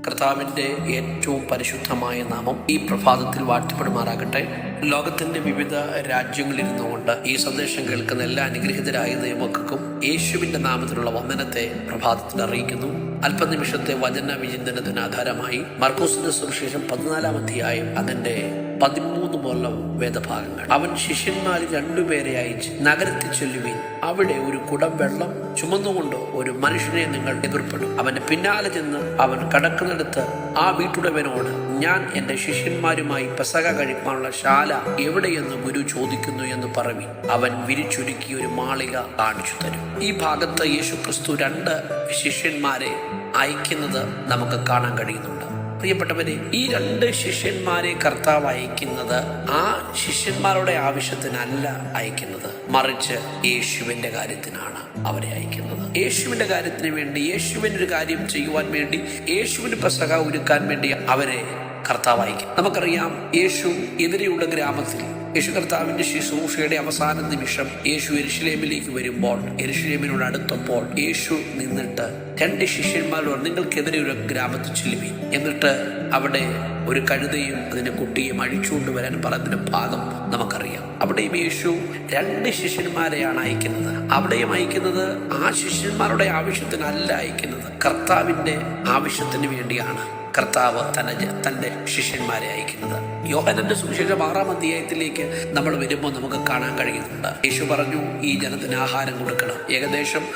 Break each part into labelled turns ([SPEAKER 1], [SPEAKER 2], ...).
[SPEAKER 1] കർത്താവിന്റെ ഏറ്റവും പരിശുദ്ധമായ നാമം ഈ പ്രഭാതത്തിൽ വാഴ്ത്തപ്പെടുമാറാകട്ടെ. ലോകത്തിന്റെ വിവിധ രാജ്യങ്ങളിരുന്നു കൊണ്ട് ഈ സന്ദേശം കേൾക്കുന്ന എല്ലാ അനുഗ്രഹിതരായ ദൈവമക്കൾക്കും യേശുവിന്റെ നാമത്തിലുള്ള വന്ദനത്തെ പ്രഭാതത്തിൽ അറിയിക്കുന്നു. അല്പനിമിഷത്തെ വചന വിചിന്തനത്തിന് ആധാരമായി മർക്കോസിന്റെ സുവിശേഷം പതിനാലാം അധ്യായം അതിന്റെ പതിമൂന്ന് മുതലുള്ള വേദഭാഗങ്ങൾ. അവൻ ശിഷ്യന്മാരിൽ രണ്ടുപേരെ അയച്ച് നഗരത്തിൽ ചൊല്ലുവിൻ. അവിടെ ഒരു കുടം വെള്ളം ചുമന്നുകൊണ്ട് ഒരു മനുഷ്യനെ നിങ്ങൾ എതിർപ്പെടും. അവന്റെ പിന്നാലെ ചെന്ന് അവൻ കടക്കുന്നിടത്ത് ആ വീട്ടുടവനോട് ഞാൻ എന്റെ ശിഷ്യന്മാരുമായി പെസക കഴിക്കാനുള്ള ശാല എവിടെയെന്ന് ഗുരു ചോദിക്കുന്നു എന്ന് പറവി അവൻ വിരിച്ചൊരുക്കി ഒരു മാളിക കാണിച്ചു തരും. ഈ ഭാഗത്ത് യേശു ക്രിസ്തു രണ്ട് ശിഷ്യന്മാരെ അയക്കുന്നത് നമുക്ക് കാണാൻ കഴിയുന്നുണ്ട്. പ്രിയപ്പെട്ടവരെ ഈ രണ്ട് ശിഷ്യന്മാരെ കർത്താവ് അയക്കുന്നത് ആ ശിഷ്യന്മാരുടെ ആവശ്യത്തിനല്ല അയക്കുന്നത്. മറിച്ച് യേശുവിന്റെ കാര്യത്തിനാണ് അവരെ അയക്കുന്നത്. യേശുവിന്റെ കാര്യത്തിന് വേണ്ടി യേശുവിന് ഒരു കാര്യം ചെയ്യുവാൻ വേണ്ടി യേശുവിന് പ്രസക ഒരുക്കാൻ വേണ്ടി അവരെ കർത്താവ് അയക്കും നമുക്കറിയാം യേശു എതിരെയുള്ള ഗ്രാമത്തിൽ യേശു കർത്താവിന്റെ ശുശ്രൂഷയുടെ അവസാന നിമിഷം യേശു എരുഷലേമിലേക്ക് വരുമ്പോൾ എരുഷലേമിനോട് അടുത്തപ്പോൾ യേശു നിന്നിട്ട് രണ്ട് ശിഷ്യന്മാരോട് നിങ്ങൾക്കെതിരെ ഒരു ഗ്രാമത്തിൽ ചെല്ലുവി എന്നിട്ട് അവിടെ ഒരു കഴുതയും അതിന്റെ കുട്ടിയും അഴിച്ചുകൊണ്ട് വരാൻ പറഞ്ഞതിന്റെ ഭാഗം നമുക്കറിയാം. അവിടെയും യേശു രണ്ട് ശിഷ്യന്മാരെയാണ് അയക്കുന്നത്. അവിടെയും അയക്കുന്നത് ആ ശിഷ്യന്മാരുടെ ആവശ്യത്തിനല്ല അയക്കുന്നത്. കർത്താവിന്റെ ആവശ്യത്തിന് വേണ്ടിയാണ്. കർത്താവ് തന്റെ തന്റെ ശിഷ്യന്മാരെ അയക്കുന്നത്. യോഹനന്റെ സുവിശേഷം ആറാം അധ്യായത്തിലേക്ക് നമ്മൾ വരുമ്പോൾ നമുക്ക് കാണാൻ കഴിയുന്നുണ്ട്. യേശു പറഞ്ഞു ഈ ജനത്തിന് ആഹാരം കൊടുക്കണം. ഏകദേശം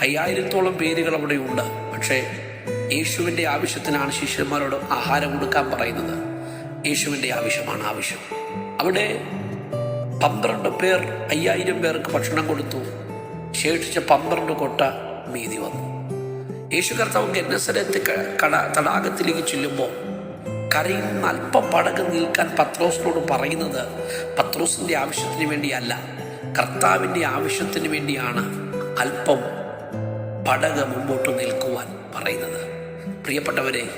[SPEAKER 1] അയ്യായിരത്തോളം പേരുകൾ അവിടെ ഉണ്ട് പക്ഷേ യേശുവിന്റെ ആവശ്യത്തിനാണ് ശിഷ്യന്മാരോട് ആഹാരം കൊടുക്കാൻ പറയുന്നത്. യേശുവിന്റെ ആവശ്യമാണ് ആവശ്യം. അവിടെ പന്ത്രണ്ട് പേർ അയ്യായിരം പേർക്ക് ഭക്ഷണം കൊടുത്തു. ശേഷിച്ച പന്ത്രണ്ട് കൊട്ട മീതി വന്നു. യേശു കർത്താവ് ഗന്നസരത്ത് കട തടാകത്തിലേക്ക് ചെല്ലുമ്പോൾ കരയിൽ നിന്ന് അല്പം പടക് നിൽക്കാൻ പത്രോസിനോട് പറയുന്നത് പത്രോസിന്റെ ആവശ്യത്തിന് വേണ്ടിയല്ല. കർത്താവിന്റെ ആവശ്യത്തിന് വേണ്ടിയാണ് അല്പം പടക് മുമ്പോട്ട് നിൽക്കുവാൻ പറയുന്നത്. പ്രിയപ്പെട്ടവരെ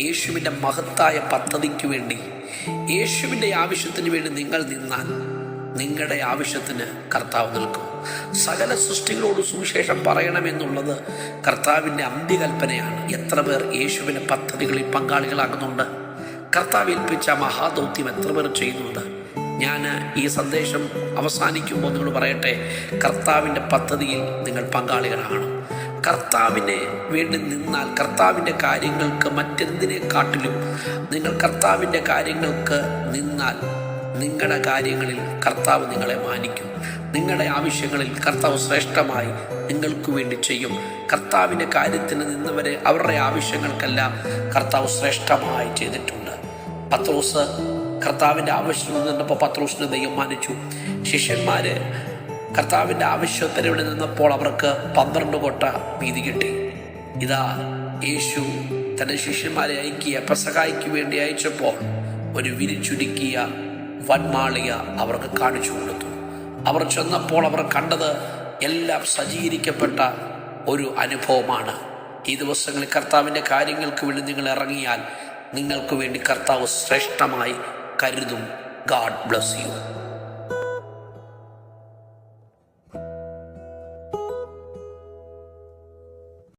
[SPEAKER 1] യേശുവിന്റെ മഹത്തായ പദ്ധതിക്ക് വേണ്ടി യേശുവിന്റെ ആവശ്യത്തിന് വേണ്ടി നിങ്ങൾ നിന്നാൽ നിങ്ങളുടെ ആവശ്യത്തിന് കർത്താവ് നിൽക്കും. സകല സൃഷ്ടികളോട് സുവിശേഷം പറയണമെന്നുള്ളത് കർത്താവിന്റെ അന്ത്യകൽപ്പനയാണ്. എത്ര പേർ യേശുവിന്റെ പദ്ധതികളിൽ പങ്കാളികളാകുന്നുണ്ട്? കർത്താവ് ഏൽപ്പിച്ച മഹാദൗത്യം എത്ര പേർ ചെയ്യുന്നുണ്ട്? ഞാൻ ഈ സന്ദേശം അവസാനിക്കുമ്പോൾ നിങ്ങൾ പറയട്ടെ കർത്താവിന്റെ പദ്ധതിയിൽ നിങ്ങൾ പങ്കാളികളാണ് കർത്താവിനെ വേണ്ടി നിന്നാൽ കർത്താവിന്റെ കാര്യങ്ങൾക്ക് മറ്റെന്തിനെക്കാട്ടിലും നിങ്ങൾ കർത്താവിന്റെ കാര്യങ്ങൾക്ക് നിന്നാൽ നിങ്ങളുടെ കാര്യങ്ങളിൽ കർത്താവ് നിങ്ങളെ മാനിക്കും. നിങ്ങളുടെ ആവശ്യങ്ങളിൽ കർത്താവ് ശ്രേഷ്ഠമായി നിങ്ങൾക്ക് വേണ്ടി ചെയ്യും. കർത്താവിന്റെ കാര്യത്തിന് നിന്നവരെ അവരുടെ ആവശ്യങ്ങൾക്കെല്ലാം കർത്താവ് ശ്രേഷ്ഠമായി ചെയ്തിട്ടുണ്ട്. പത്രോസ് കർത്താവിന്റെ ആവശ്യം നിന്നപ്പോൾ പത്രോസിനെ ദൈവം മാനിച്ചു. ശിഷ്യന്മാര് കർത്താവിന്റെ ആവശ്യത്തിന് ഇവിടെ നിന്നപ്പോൾ അവർക്ക് പന്ത്രണ്ട് കൊട്ട വീതി കിട്ടി. ഇതാ യേശു തന്റെ ശിഷ്യന്മാരെ അയക്കിയ പെസകായ്ക്ക് വേണ്ടി അയച്ചപ്പോൾ ഒരു വിരിച്ചുരുക്കിയ വൻമാളിക അവർക്ക് കാണിച്ചു കൊടുത്തു. അവർ ചെന്നപ്പോൾ അവർ കണ്ടത് എല്ലാം സജ്ജീകരിക്കപ്പെട്ട ഒരു അനുഭവമാണ്. ഈ ദിവസങ്ങളിൽ കർത്താവിന്റെ കാര്യങ്ങൾക്ക് വേണ്ടി നിങ്ങൾ ഇറങ്ങിയാൽ നിങ്ങൾക്ക് വേണ്ടി കർത്താവ് ശ്രേഷ്ഠമായി കരുതും. God bless you